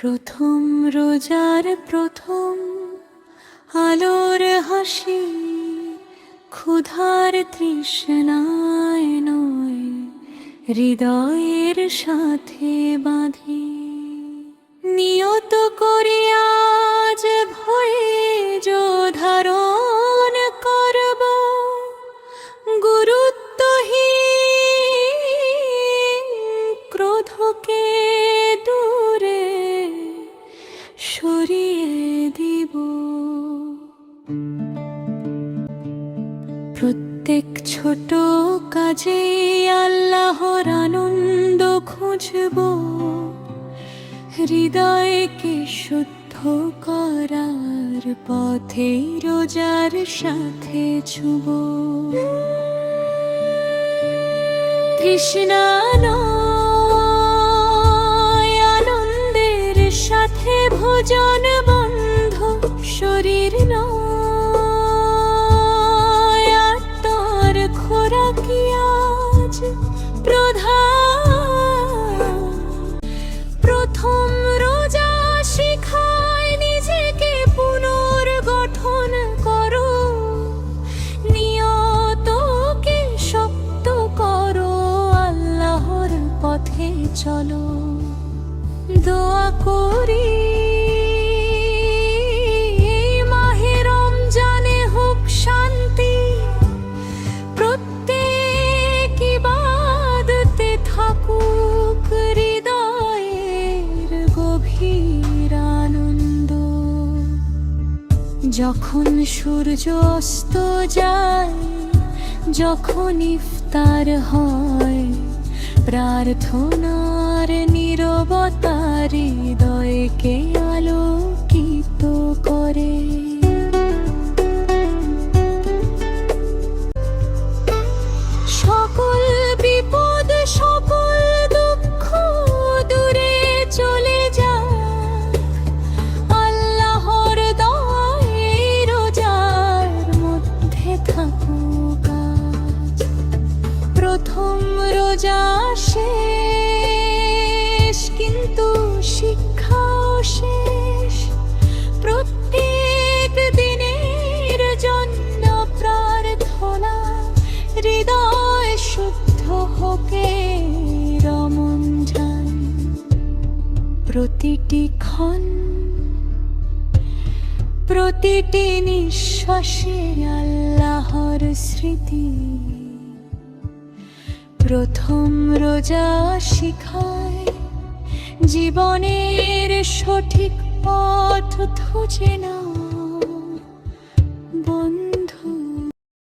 প্রথম রোজার প্রথম আলোর হাসি ক্ষুধার তৃষ্ণায় নয় হৃদয়ের সাথে বাঁধি। নিয়ত করি প্রত্যেক ছোট কাজে আল্লাহর আনন্দ খুঁজব। হৃদয়কে শুদ্ধ করার পথে রোজার সাথে ছুব। নয়, আনন্দের সাথে ভোজন বন্ধ শরীর নয়, আজ প্রধান? প্রথম রোজা শিখায় নিজেকে করো। নিয়তকে শক্ত করো, আল্লাহর পথে চলো। দোয়া করি যখন সূর্য অস্ত যায় যখন ইফতার হয় প্রার্থনার নিরবতার হৃদয়কে আলোকিত হোকে রমঞ্জন প্রতিটি ক্ষণ, প্রতিটি নিঃশ্বাসে আল্লাহর স্মৃতি। প্রথম রোজা শিখায়, জীবনের সঠিক পথ খুঁজে নাও।